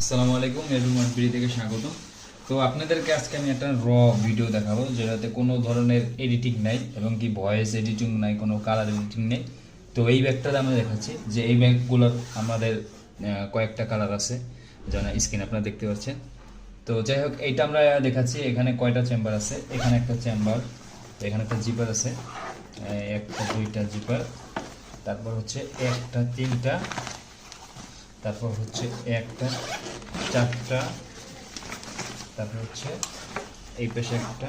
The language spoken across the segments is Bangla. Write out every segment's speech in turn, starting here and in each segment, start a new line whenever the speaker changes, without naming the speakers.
আসসালামু আলাইকুম এরুমান বিড়ি থেকে স্বাগত তো আপনাদেরকে আজকে আমি একটা র ভিডিও দেখাবো, যেটাতে কোনো ধরনের এডিটিং নাই এবং কি ভয়েস এডিটিং নাই, কোনো কালার এডিটিং নেই। তো এই ব্যাগটাতে আমরা দেখাচ্ছি যে এই ব্যাগগুলোর আমাদের কয়েকটা কালার আছে যেন স্ক্রিন আপনারা দেখতে পাচ্ছেন। তো যাই হোক, এইটা আমরা দেখাচ্ছি, এখানে কয়টা চেম্বার আছে? এখানে একটা চেম্বার এখানে একটা জিপার আছে। একটা, দুইটা জিপার তারপর হচ্ছে একটা, তিনটা তারপর হচ্ছে একটা, চারটা, তারপর হচ্ছে এই পাশে একটা,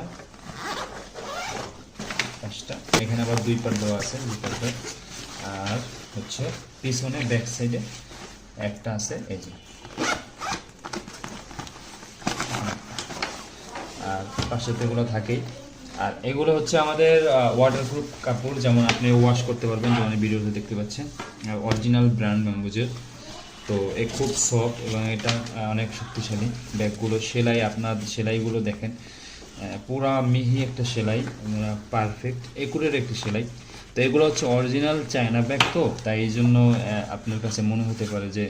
পাঁচটা। এখানে আবার দুই পার দেওয়া আছে, দুই পার আর হচ্ছে পিছনে ব্যাক সাইডে একটা আছে, এই যে। আর পাশে তো এগুলো থাকেই। আর এগুলো হচ্ছে আমাদের ওয়াটারপ্রুফ কাপড় যেমন আপনি ওয়াশ করতে পারবেন, যেমন ভিডিওতে দেখতে পাচ্ছেন। অরিজিনাল ব্র্যান্ড ব্যাম্বুজের তো এ খুব সফট এবং এটা অনেক শক্তিশালী। ব্যাগগুলো সেলাই, আপনার সেলাইগুলো দেখেন। পুরা মিহি একটা সেলাই পারফেক্ট একুরের একটি সেলাই। তো এগুলো হচ্ছে অরিজিনাল চায়না ব্যাগ তো, তাই এই জন্য আপনার কাছে মনে হতে পারে যে,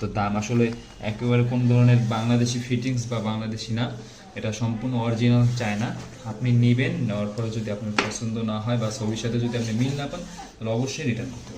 তো দাম আসলে একেবারে কোন ধরনের বাংলাদেশি ফিটিংস বা বাংলাদেশি না, এটা সম্পূর্ণ অরিজিনাল চায়না আপনি নেবেন, নেওয়ার পরে যদি আপনার পছন্দ না হয় বা ছবির সাথে যদি আপনি মিল না পান, তাহলে অবশ্যই রিটার্ন করতে